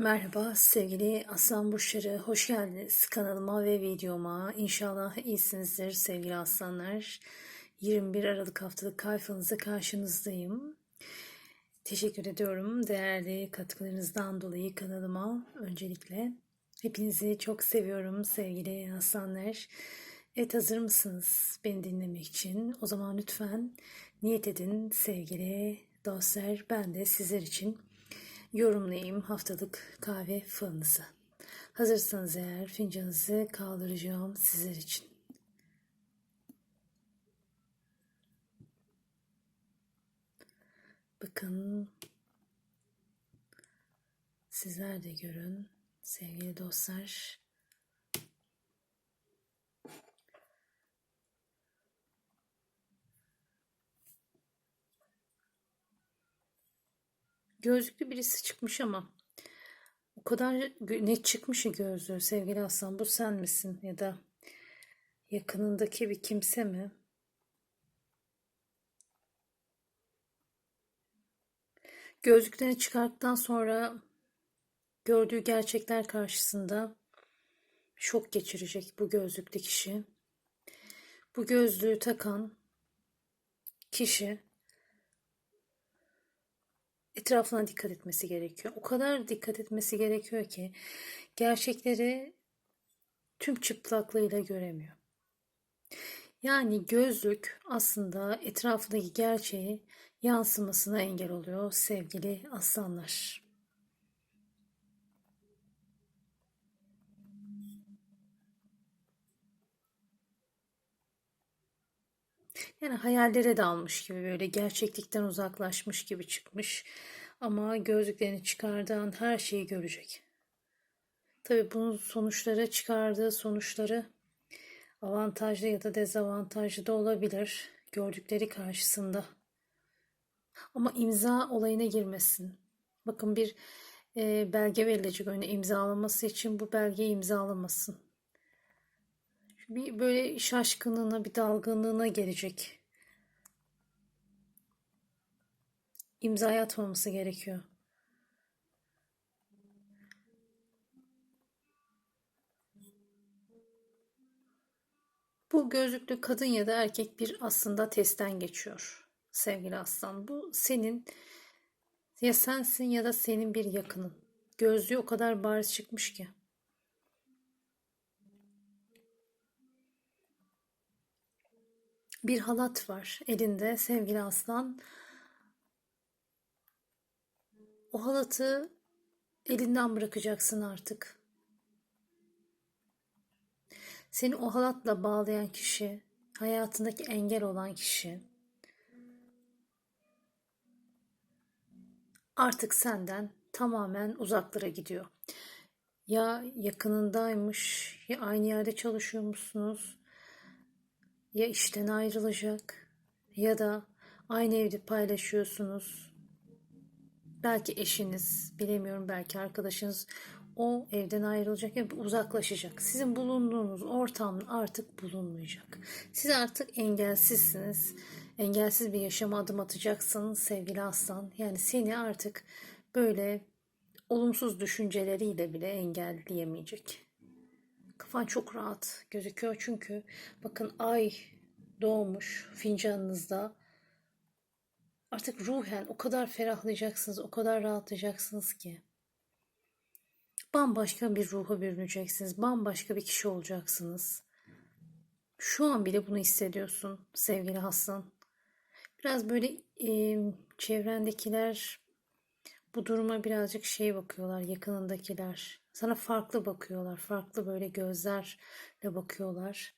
Merhaba sevgili Aslan Burçları, hoş geldiniz kanalıma ve videoma. İnşallah iyisinizdir sevgili aslanlar. 21 Aralık haftalık kayfanıza karşınızdayım. Teşekkür ediyorum değerli katkılarınızdan dolayı kanalıma öncelikle. Hepinizi çok seviyorum sevgili aslanlar. Evet hazır mısınız beni dinlemek için? O zaman lütfen niyet edin sevgili dostlar. Ben de sizler için yorumlayayım haftalık kahve falınızı. Hazırsanız eğer fincanınızı kaldıracağım sizler için. Bakın sizler de görün sevgili dostlar. Gözlüklü birisi çıkmış ama o kadar net çıkmış ki gözlüğü sevgili Aslan bu sen misin ya da yakınındaki bir kimse mi? Gözlüklerini çıkarttıktan sonra gördüğü gerçekler karşısında şok geçirecek bu gözlüklü kişi. Bu gözlüğü takan kişi etrafına dikkat etmesi gerekiyor. O kadar dikkat etmesi gerekiyor ki gerçekleri tüm çıplaklığıyla göremiyor. Yani gözlük aslında etrafındaki gerçeği yansımasına engel oluyor sevgili aslanlar. Yani hayallere dalmış gibi böyle gerçeklikten uzaklaşmış gibi çıkmış. Ama gözlüklerini çıkardığı her şeyi görecek. Tabi bunun sonuçları çıkardığı sonuçları avantajlı ya da dezavantajlı da olabilir gördükleri karşısında. Ama imza olayına girmesin. Bakın bir e, belge verilecek önüne imzalaması için bu belgeyi imzalamasın. Bir böyle şaşkınlığına, bir dalgınlığına gelecek. imzaya atmaması gerekiyor. Bu gözlüklü kadın ya da erkek bir aslında testten geçiyor sevgili aslan. Bu senin ya sensin ya da senin bir yakının. Gözlüğü o kadar bariz çıkmış ki. Bir halat var elinde sevgili aslan. O halatı elinden bırakacaksın artık. Seni o halatla bağlayan kişi, hayatındaki engel olan kişi artık senden tamamen uzaklara gidiyor. Ya yakınındaymış, ya aynı yerde çalışıyormuşsunuz, ya işten ayrılacak, ya da aynı evde paylaşıyorsunuz, belki eşiniz, bilemiyorum belki arkadaşınız o evden ayrılacak ve uzaklaşacak. Sizin bulunduğunuz ortam artık bulunmayacak. Siz artık engelsizsiniz. Engelsiz bir yaşama adım atacaksınız sevgili aslan. Yani seni artık böyle olumsuz düşünceleriyle bile engelleyemeyecek. Kafan çok rahat gözüküyor çünkü bakın ay doğmuş fincanınızda Artık ruhen o kadar ferahlayacaksınız, o kadar rahatlayacaksınız ki. Bambaşka bir ruha bürüneceksiniz, bambaşka bir kişi olacaksınız. Şu an bile bunu hissediyorsun sevgili Hasan. Biraz böyle e, çevrendekiler bu duruma birazcık şey bakıyorlar, yakınındakiler. Sana farklı bakıyorlar, farklı böyle gözlerle bakıyorlar.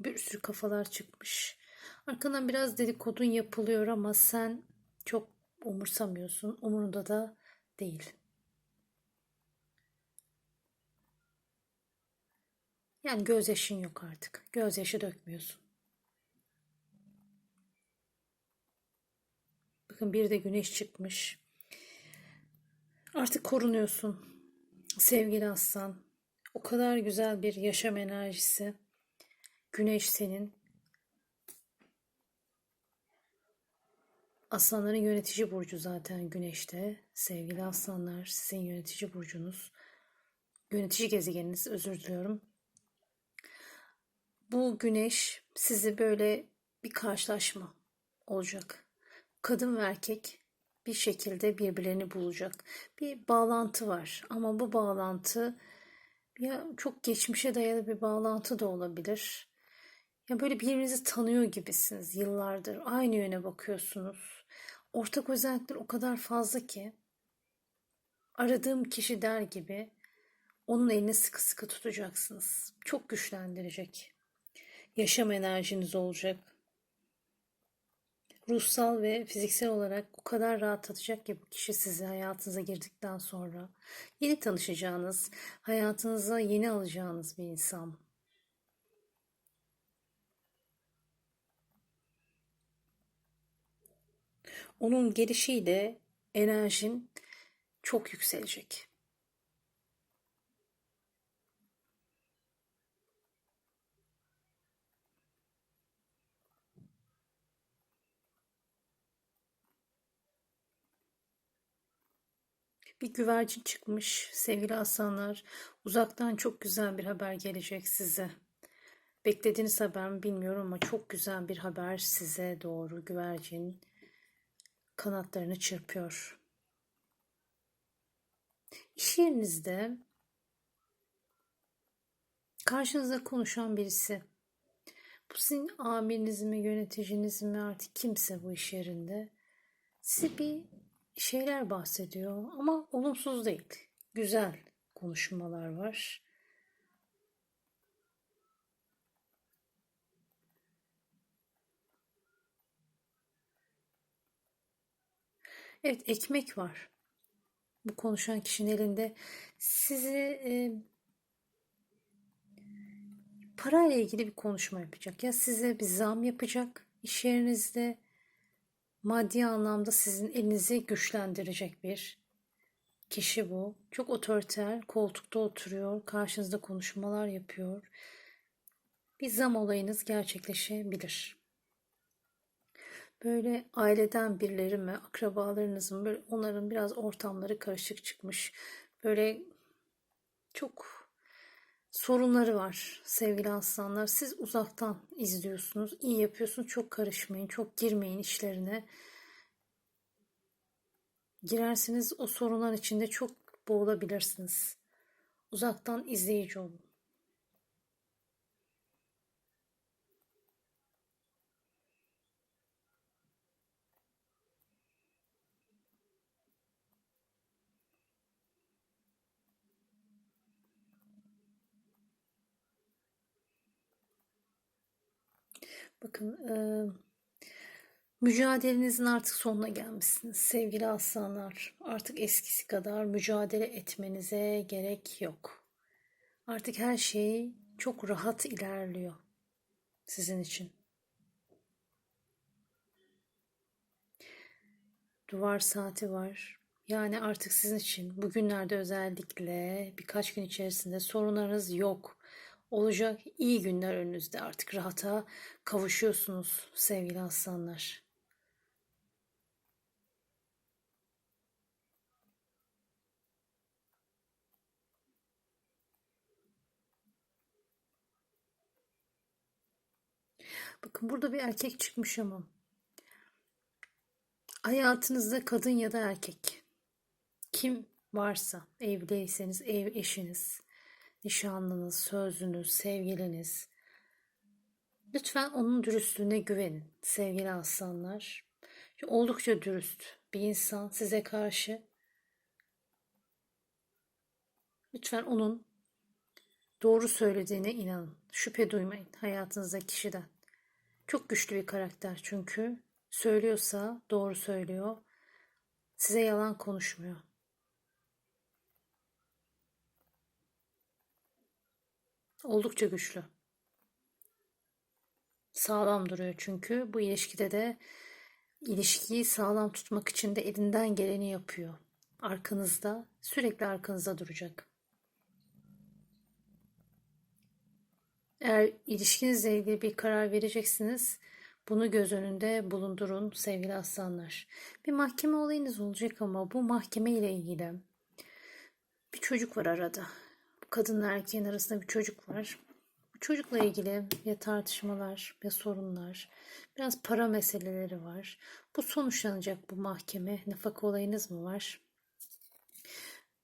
Bir sürü kafalar çıkmış. Arkadan biraz dedikodun yapılıyor ama sen çok umursamıyorsun. Umurunda da değil. Yani gözyaşın yok artık. Gözyaşı dökmüyorsun. Bakın bir de güneş çıkmış. Artık korunuyorsun. Sevgili aslan. O kadar güzel bir yaşam enerjisi. Güneş senin Aslanların yönetici burcu zaten güneşte. Sevgili aslanlar sizin yönetici burcunuz. Yönetici gezegeniniz özür diliyorum. Bu güneş sizi böyle bir karşılaşma olacak. Kadın ve erkek bir şekilde birbirlerini bulacak. Bir bağlantı var ama bu bağlantı ya çok geçmişe dayalı bir bağlantı da olabilir. Ya böyle birbirinizi tanıyor gibisiniz yıllardır. Aynı yöne bakıyorsunuz. Ortak özellikler o kadar fazla ki aradığım kişi der gibi onun elini sıkı sıkı tutacaksınız. Çok güçlendirecek. Yaşam enerjiniz olacak. Ruhsal ve fiziksel olarak o kadar rahatlatacak ki bu kişi sizi hayatınıza girdikten sonra. Yeni tanışacağınız, hayatınıza yeni alacağınız bir insan. Onun gelişiyle enerjin çok yükselecek. Bir güvercin çıkmış sevgili aslanlar. Uzaktan çok güzel bir haber gelecek size. Beklediğiniz haber mi bilmiyorum ama çok güzel bir haber size doğru güvercin kanatlarını çırpıyor. İş yerinizde karşınızda konuşan birisi. Bu sizin amiriniz mi, yöneticiniz mi artık kimse bu iş yerinde. Size bir şeyler bahsediyor ama olumsuz değil. Güzel konuşmalar var. Evet ekmek var. Bu konuşan kişinin elinde sizi e, parayla ilgili bir konuşma yapacak. Ya size bir zam yapacak iş yerinizde maddi anlamda sizin elinizi güçlendirecek bir kişi bu. Çok otoriter, koltukta oturuyor, karşınızda konuşmalar yapıyor. Bir zam olayınız gerçekleşebilir. Böyle aileden birileri mi, akrabalarınız mı, onların biraz ortamları karışık çıkmış. Böyle çok sorunları var sevgili aslanlar. Siz uzaktan izliyorsunuz. iyi yapıyorsunuz. Çok karışmayın. Çok girmeyin işlerine. Girerseniz o sorunlar içinde çok boğulabilirsiniz. Uzaktan izleyici olun. Bakın e, mücadelenizin artık sonuna gelmişsiniz sevgili aslanlar. Artık eskisi kadar mücadele etmenize gerek yok. Artık her şey çok rahat ilerliyor sizin için. Duvar saati var. Yani artık sizin için bugünlerde özellikle birkaç gün içerisinde sorunlarınız yok olacak. İyi günler önünüzde. Artık rahata kavuşuyorsunuz sevgili aslanlar. Bakın burada bir erkek çıkmış ama. Hayatınızda kadın ya da erkek. Kim varsa evliyseniz ev eşiniz nişanlınız, sözlünüz, sevgiliniz. Lütfen onun dürüstlüğüne güvenin sevgili aslanlar. Oldukça dürüst bir insan size karşı. Lütfen onun doğru söylediğine inanın. Şüphe duymayın hayatınızdaki kişiden. Çok güçlü bir karakter çünkü. Söylüyorsa doğru söylüyor. Size yalan konuşmuyor. Oldukça güçlü. Sağlam duruyor çünkü bu ilişkide de ilişkiyi sağlam tutmak için de elinden geleni yapıyor. Arkanızda, sürekli arkanızda duracak. Eğer ilişkinizle ilgili bir karar vereceksiniz, Bunu göz önünde bulundurun sevgili aslanlar. Bir mahkeme olayınız olacak ama bu mahkeme ile ilgili bir çocuk var arada. Kadınla erkeğin arasında bir çocuk var. Bu çocukla ilgili ya tartışmalar ya sorunlar, biraz para meseleleri var. Bu sonuçlanacak bu mahkeme. Nafaka olayınız mı var?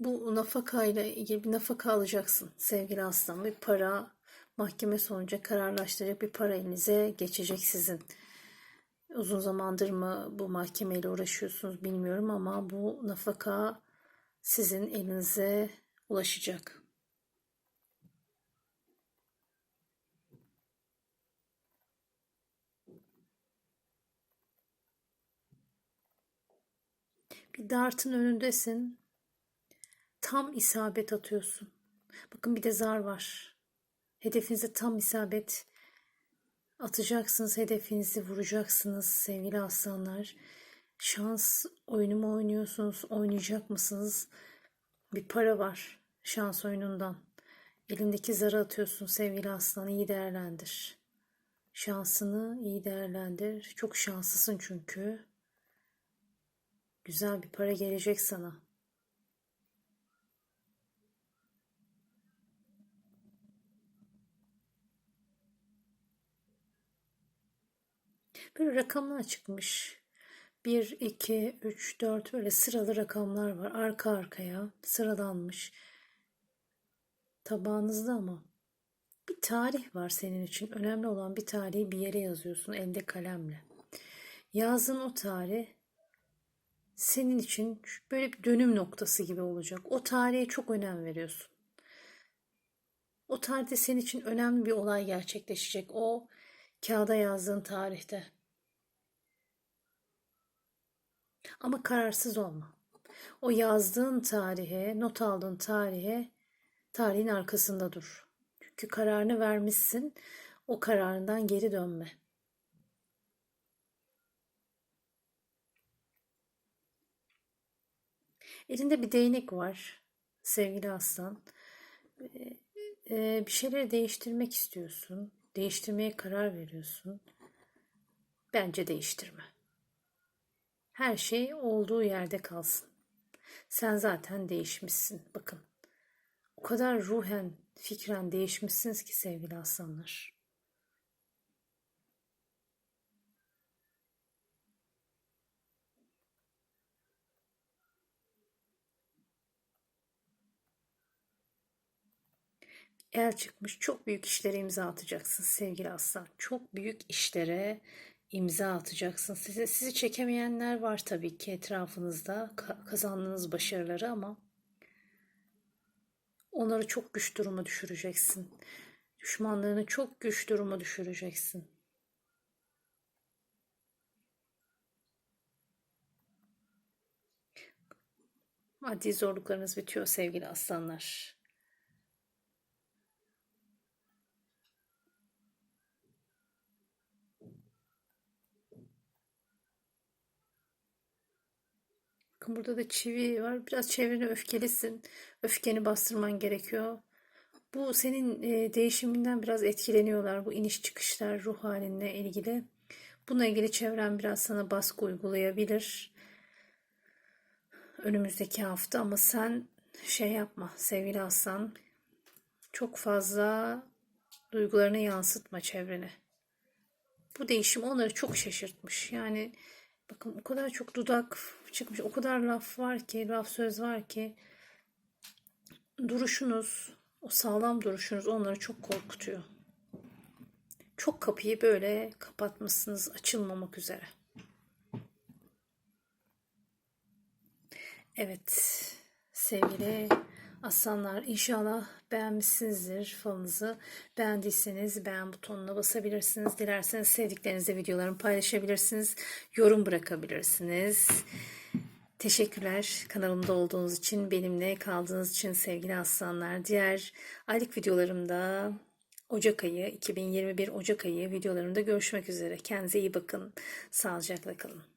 Bu nafaka ile ilgili bir nafaka alacaksın sevgili aslan. Bir para mahkeme sonucu kararlaştıracak bir para elinize geçecek sizin. Uzun zamandır mı bu mahkemeyle uğraşıyorsunuz bilmiyorum ama bu nafaka sizin elinize ulaşacak. Bir dartın önündesin. Tam isabet atıyorsun. Bakın bir de zar var. Hedefinize tam isabet atacaksınız. Hedefinizi vuracaksınız sevgili aslanlar. Şans oyunu mu oynuyorsunuz? Oynayacak mısınız? Bir para var şans oyunundan. Elindeki zarı atıyorsun sevgili aslan. iyi değerlendir. Şansını iyi değerlendir. Çok şanslısın çünkü. Güzel bir para gelecek sana. Böyle rakamlar çıkmış. 1, 2, 3, 4 böyle sıralı rakamlar var. Arka arkaya sıralanmış. Tabağınızda ama bir tarih var senin için. Önemli olan bir tarihi bir yere yazıyorsun elde kalemle. Yazdığın o tarih senin için böyle bir dönüm noktası gibi olacak. O tarihe çok önem veriyorsun. O tarihte senin için önemli bir olay gerçekleşecek. O kağıda yazdığın tarihte. Ama kararsız olma. O yazdığın tarihe, not aldığın tarihe, tarihin arkasında dur. Çünkü kararını vermişsin. O kararından geri dönme. Elinde bir değnek var sevgili aslan. Ee, bir şeyleri değiştirmek istiyorsun. Değiştirmeye karar veriyorsun. Bence değiştirme. Her şey olduğu yerde kalsın. Sen zaten değişmişsin. Bakın. O kadar ruhen, fikren değişmişsiniz ki sevgili aslanlar. El çıkmış çok büyük işlere imza atacaksın sevgili aslan. Çok büyük işlere imza atacaksın. Sizi, sizi çekemeyenler var tabii ki etrafınızda kazandığınız başarıları ama onları çok güç duruma düşüreceksin. Düşmanlarını çok güç duruma düşüreceksin. Maddi zorluklarınız bitiyor sevgili aslanlar. Bakın burada da çivi var. Biraz çevrene öfkelisin. Öfkeni bastırman gerekiyor. Bu senin e, değişiminden biraz etkileniyorlar. Bu iniş çıkışlar ruh halinle ilgili. Bununla ilgili çevren biraz sana baskı uygulayabilir. Önümüzdeki hafta ama sen şey yapma sevgili aslan. Çok fazla duygularını yansıtma çevrene. Bu değişim onları çok şaşırtmış. Yani bakın o kadar çok dudak çıkmış. O kadar laf var ki, laf söz var ki duruşunuz, o sağlam duruşunuz onları çok korkutuyor. Çok kapıyı böyle kapatmışsınız açılmamak üzere. Evet sevgili aslanlar inşallah beğenmişsinizdir falınızı. Beğendiyseniz beğen butonuna basabilirsiniz. Dilerseniz sevdiklerinizle videolarımı paylaşabilirsiniz. Yorum bırakabilirsiniz. Teşekkürler kanalımda olduğunuz için, benimle kaldığınız için sevgili aslanlar. Diğer aylık videolarımda Ocak ayı, 2021 Ocak ayı videolarımda görüşmek üzere. Kendinize iyi bakın. Sağlıcakla kalın.